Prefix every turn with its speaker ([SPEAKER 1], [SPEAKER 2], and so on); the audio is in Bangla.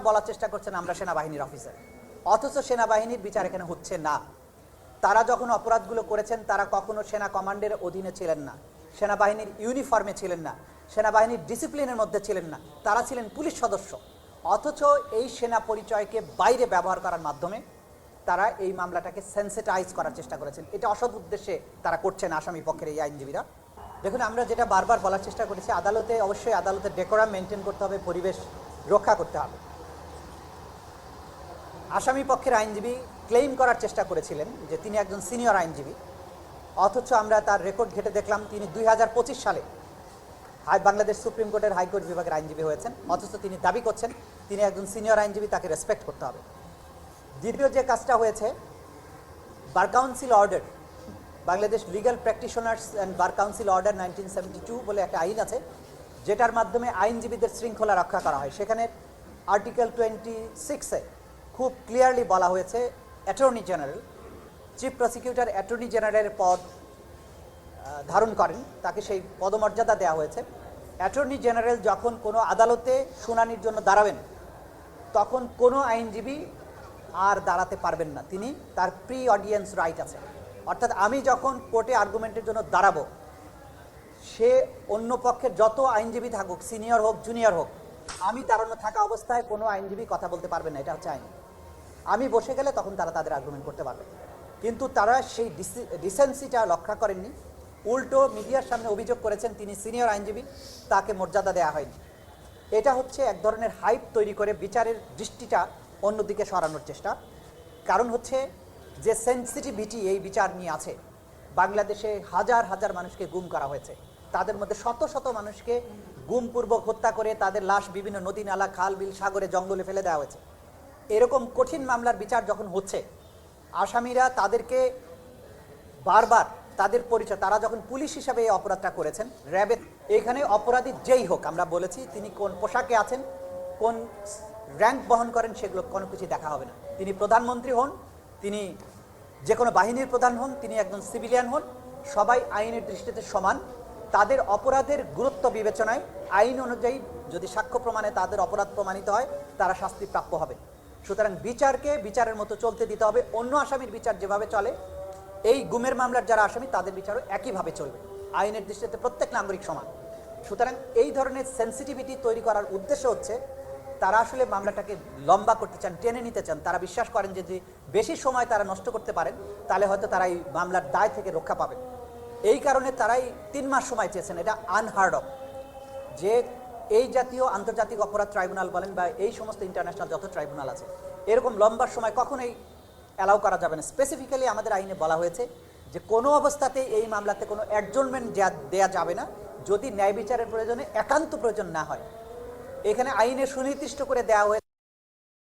[SPEAKER 1] বলার চেষ্টা করছেন আমরা সেনাবাহিনীর অফিসার। অথচ সেনাবাহিনীর বিচার এখানে হচ্ছে না। তারা যখন অপরাধগুলো করেছেন, তারা কখনো সেনা কমান্ডের অধীনে ছিলেন না। সেনাবাহিনীর ইউনিফর্মে ছিলেন না। সেনাবাহিনীর ডিসিপ্লিনের মধ্যে ছিলেন না। তারা ছিলেন পুলিশ সদস্য। অথচ এই সেনা পরিচয়কে বাইরে ব্যবহার করার মাধ্যমে তারা এই মামলাটাকে সেন্সিটাইজ করার চেষ্টা করেছেন। এটা অসৎ উদ্দেশ্যে তারা করছেন আসামি পক্ষের এই আইনজীবীরা। দেখুন, আমরা যেটা বারবার বলার চেষ্টা করেছি, আদালতে অবশ্যই আদালতের ডেকোরাম মেনটেন করতে হবে, পরিবেশ রক্ষা করতে হবে। আসামি পক্ষের আইনজীবী ক্লেইম করার চেষ্টা করেছিলেন যে তিনি একজন সিনিয়র আইনজীবী। অথচ আমরা তার রেকর্ড ঘেটে দেখলাম তিনি দুই হাজার পঁচিশ সালে হাই বাংলাদেশ সুপ্রিম কোর্টের হাইকোর্ট বিভাগের আইনজীবী হয়েছেন। অথচ তিনি দাবি করছেন তিনি একজন সিনিয়র আইনজীবী, তাকে রেসপেক্ট করতে হবে। দ্বিতীয় যে কাজটা হয়েছে, bar council order, Bangladesh legal practitioners and bar council order nineteen বলে একটা আইন আছে, যেটার মাধ্যমে আইনজীবীদের শৃঙ্খলা রক্ষা করা হয়। সেখানে আর্টিকেল টোয়েন্টি সিক্সে খুব ক্লিয়ারলি বলা হয়েছে attorney general chief prosecutor attorney জেনারেলের পদ ধারণ করেন, তাকে সেই পদমর্যাদা দেওয়া হয়েছে। অ্যাটর্নি জেনারেল যখন কোনো আদালতে শুনানির জন্য দাঁড়াবেন, তখন কোনো আইনজীবী আর দাঁড়াতে পারবেন না। তিনি তার প্রি অডিয়েন্স রাইট আছে। অর্থাৎ আমি যখন কোর্টে আর্গুমেন্টের জন্য দাঁড়াবো, সে অন্য পক্ষের যত আইনজীবী থাকুক সিনিয়র হোক জুনিয়র হোক, আমি দাঁড়ানো থাকা অবস্থায় কোনো আইনজীবী কথা বলতে পারবে না, এটা হচ্ছে আইন। আমি বসে গেলে তখন তারা তাদের আর্গুমেন্ট করতে পারবে। কিন্তু তারা সেই ডিসেন্সিটা রক্ষা করেননি। উল্টো মিডিয়ার সামনে অভিযোগ করেছেন, তিনি সিনিয়র আইনজীবী, তাকে মর্যাদা দেওয়া হয়নি। এটা হচ্ছে এক ধরনের হাইপ তৈরি করে বিচারের দৃষ্টিটা অন্যদিকে সরানোর চেষ্টা। কারণ হচ্ছে যে সেন্সিটিভিটি এই বিচার নিয়ে আছে, বাংলাদেশে হাজার হাজার মানুষকে গুম করা হয়েছে। তাদের মধ্যে শত শত মানুষকে গুমপূর্বক হত্যা করে তাদের লাশ বিভিন্ন নদী, নালা, খাল, বিল, সাগরে, জঙ্গলে ফেলে দেওয়া হয়েছে। এরকম কঠিন মামলার বিচার যখন হচ্ছে, আসামিরা তাদেরকে বারবার তাদের পরিচয়, তারা যখন পুলিশ হিসাবে এই অপরাধটা করেছেন, র্যাবের, এখানে অপরাধী যেই হোক, আমরা বলেছি তিনি কোন পোশাকে আছেন, কোন র্যাঙ্ক বহন করেন, সেগুলো কোনো কিছু দেখা হবে না। তিনি প্রধানমন্ত্রী হন, তিনি যে কোনো বাহিনীর প্রধান হন, তিনি একজন সিভিলিয়ান হন, সবাই আইনের দৃষ্টিতে সমান। তাদের অপরাধের গুরুত্ব বিবেচনায় আইন অনুযায়ী যদি সাক্ষ্য প্রমাণে তাদের অপরাধ প্রমাণিত হয়, তারা শাস্তি প্রাপ্য হবে। সুতরাং বিচারকে বিচারের মতো চলতে দিতে হবে। অন্য আসামির বিচার যেভাবে চলে, এই গুমের মামলার যারা আসামি, তাদের বিচারও একইভাবে চলবে। আইনের দৃষ্টিতে প্রত্যেক নাগরিক সমান। সুতরাং এই ধরনের সেন্সিটিভিটি তৈরি করার উদ্দেশ্য হচ্ছে, তারা আসলে মামলাটাকে লম্বা করতে চান, টেনে নিতে চান। তারা বিশ্বাস করেন যে বেশি সময় তারা নষ্ট করতে পারেন, তাহলে হয়তো তারা এই মামলার দায় থেকে রক্ষা পাবেন। এই কারণে তারাই তিন মাস সময় চেয়েছেন। এটা আনহার্ড অফ যে এই জাতীয় আন্তর্জাতিক অপরাধ ট্রাইব্যুনাল বলেন বা এই সমস্ত ইন্টারন্যাশনাল যত ট্রাইব্যুনাল আছে, এরকম লম্বা সময় কখনোই অ্যালাউ করা যাবে না। স্পেসিফিক্যালি আমাদের আইনে বলা হয়েছে যে কোনো অবস্থাতেই এই মামলাতে কোনো অ্যাডজনমেন্ট দেয়া যাবে না, যদি ন্যায় বিচারের প্রয়োজনে একান্ত প্রয়োজন না হয়। এখানে আইনে সুনির্দিষ্ট করে দেওয়া হয়েছে